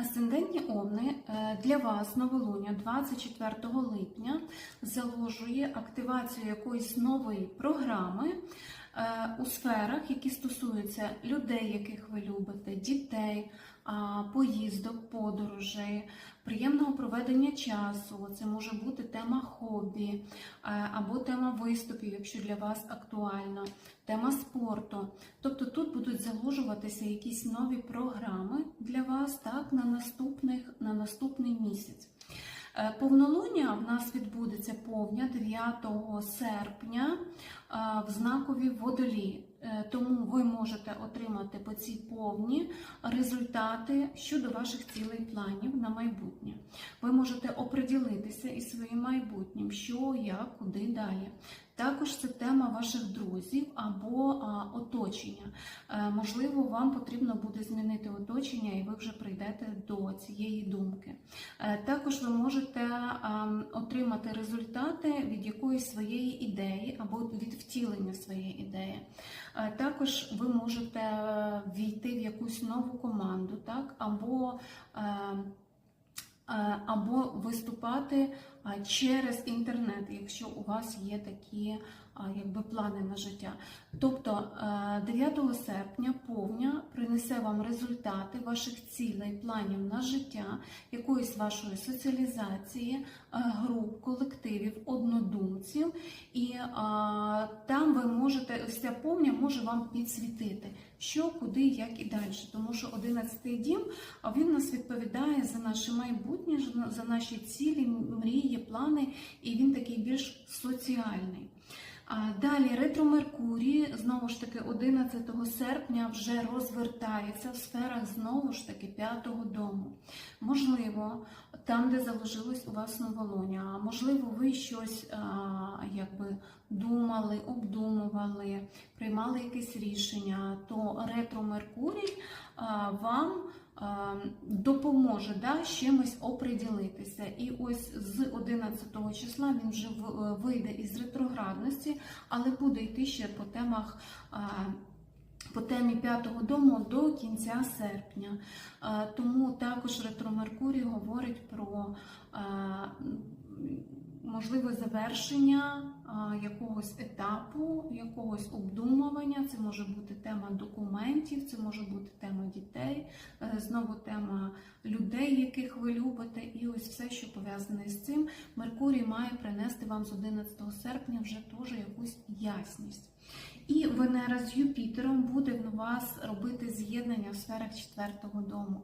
Асцендентні Овни е, для вас новолуння 24 липня заложує активацію якоїсь нової програми у сферах, які стосуються людей, яких ви любите, дітей, поїздок, подорожей, приємного проведення часу. Це може бути тема хобі е, або тема виступів, якщо для вас актуальна, тема спорту. Тобто тут будуть заложуватися якісь нові програми для вас так, на, наступних, на наступний місяць. Е, Повнолуння в нас відбудеться повня 9 серпня е, в знакові водолії. Е, Тому ви можете отримати по цій повні результати щодо ваших цілей планів на майбутнє. Ви можете оприділитися із своїм майбутнім, що, як, куди далі. Також це тема ваших друзів або а, оточення. Е, можливо, вам потрібно буде змінити оточення, і ви вже прийдете до цієї думки. Е, також ви можете ем, отримати результати від якоїсь своєї ідеї або від втілення своєї ідеї. Також ви можете е, війти в якусь нову команду, так або е, е, або виступати через інтернет, якщо у вас є такі якби плани на життя. Тобто е, 9 серпня повня принесе вам результати ваших цілей, планів на життя, якоїсь вашої соціалізації, е, груп, колективів, однодумців, і там ви можете, ось ця повня може вам підсвітити, що, куди, як і далі. Тому що 11-й дім він нас відповідає за наше майбутнє, за наші цілі, мрії, плани, і він такий більш соціальний. Далі ретро Меркурій, знову ж таки, 11 серпня вже розвертається в сферах знову ж таки п'ятого дому. Можливо, там, де заложилось у вас новолуння, а можливо, ви щось якби думали, обдумували, приймали якесь рішення, то ретро Меркурій вам допоможе да, з чимось оприділитися. І ось з 11 числа він вже вийде із ретроградності, але буде йти ще по темах. По темі п'ятого дому до кінця серпня. Тому також ретро Меркурій говорить про можливе завершення якогось етапу, якогось обдумування. Це може бути тема документів, це може бути тема дітей, е, знову тема людей, яких ви любите, і ось все, що пов'язане з цим. Меркурій має принести вам з 11 серпня вже теж якусь ясність. І Венера з Юпітером буде в вас робити з'єднання в сферах четвертого дому.